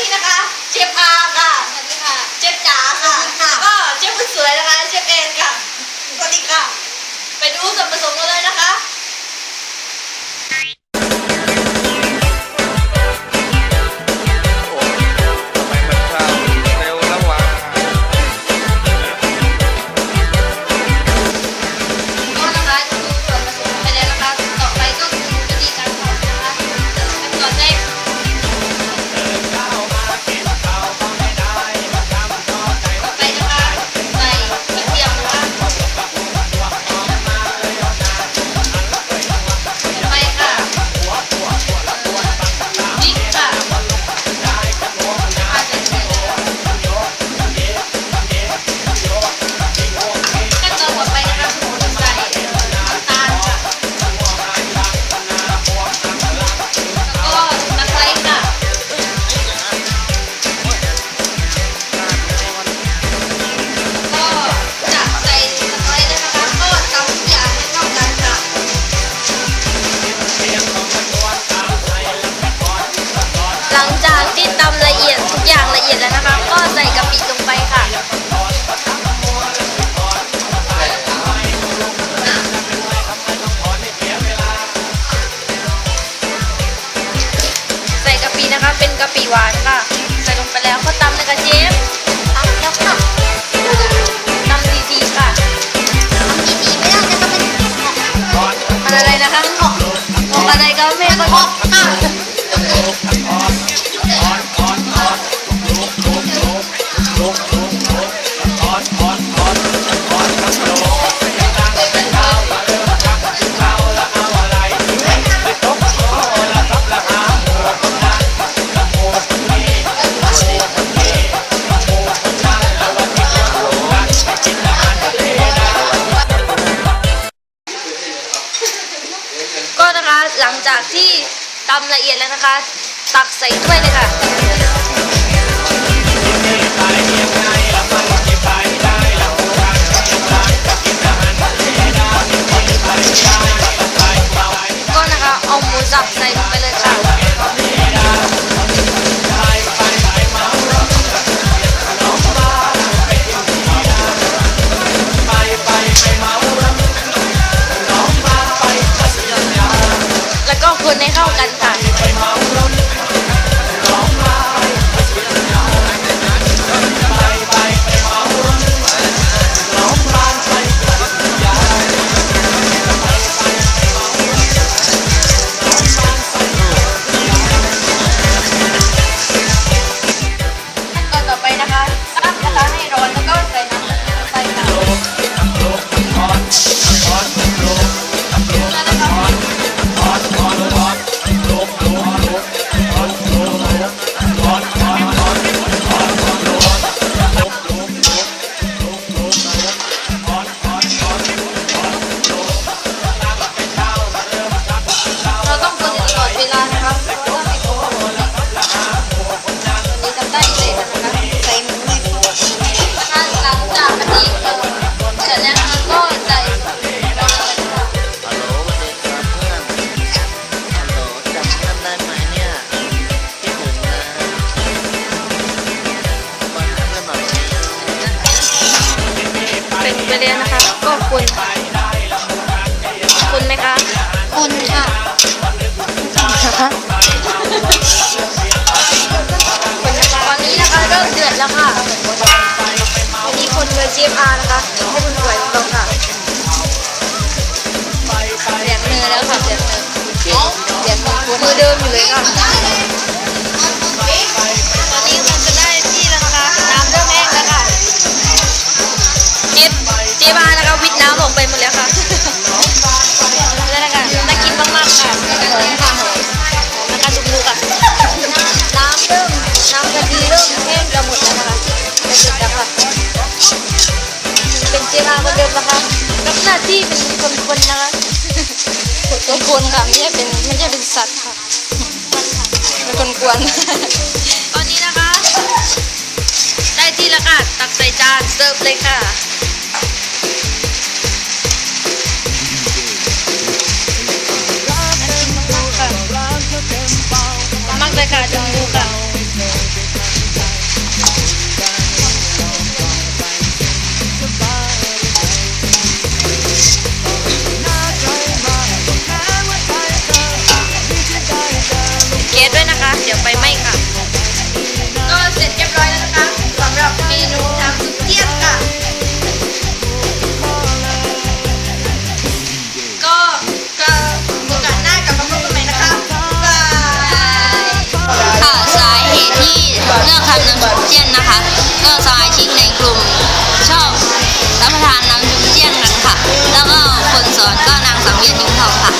นี่นะคะ เชฟอาร์ค่ะ สวัสดีค่ะ เชฟจ๋าค่ะก็เชฟคนสวยนะคะ เชฟเอ็นค่ะ สวัสดีค่ะ ไปดูส่วนผสมกันเลยนะคะ ม่ก็อะ จากที่ตำละเอียดแล้วนะคะ ตักใส่ถ้วยเลยค่ะก็นะคะเอาหมูสับใส่ลงไปเลยค่ะ คนให้เข้ากันค่ะ ไปแล้วนะคะ ก็คนคนไหมคะคนค่ะคนนะคะตอนนี้นะคะเริ่มเดือดแล้วค่ะอันนี้คนโดยเชฟอาร์นะคะให้คุณสวยของเราค่ะเสียงเนื้อแล้วค่ะเสียงเนื้อเสียงมือเดิมอยู่เลยค่ะตอนนี้มันจะได้ที่แล้วนะคะน้ำเริ่มแห้งแล้วค่ะเชฟ เชฟอาร์นะคะวิทน้ำออกไปหมดแล้วค่ะแล้วนะคะน่ากินมากๆค่ะหอมค่ะหอมนะคะดูๆค่ะน้ำเริ่มน้ำกะทิเริ่มแห้งจะหมดแล้วนะคะจะเสร็จแล้วค่ะเป็นเจมาเหมือนเดิมนะคะรับหน้าที่เป็นคนๆนะคะเป็นคนค่ะไม่ใช่เป็นไม่ใช่เป็นสัตว์ค่ะเป็นคนกวนตอนนี้นะคะ ได้ที่แล้วค่ะตักใส่จานเสิร์ฟเลยค่ะ เจียนนะคะก็สมาชิกในกลุ่มชอบรับประทานน้ำจุ่มเจียนกันค่ะ แล้วก็คนสอนก็นางสังเวียนยุงทองค่ะ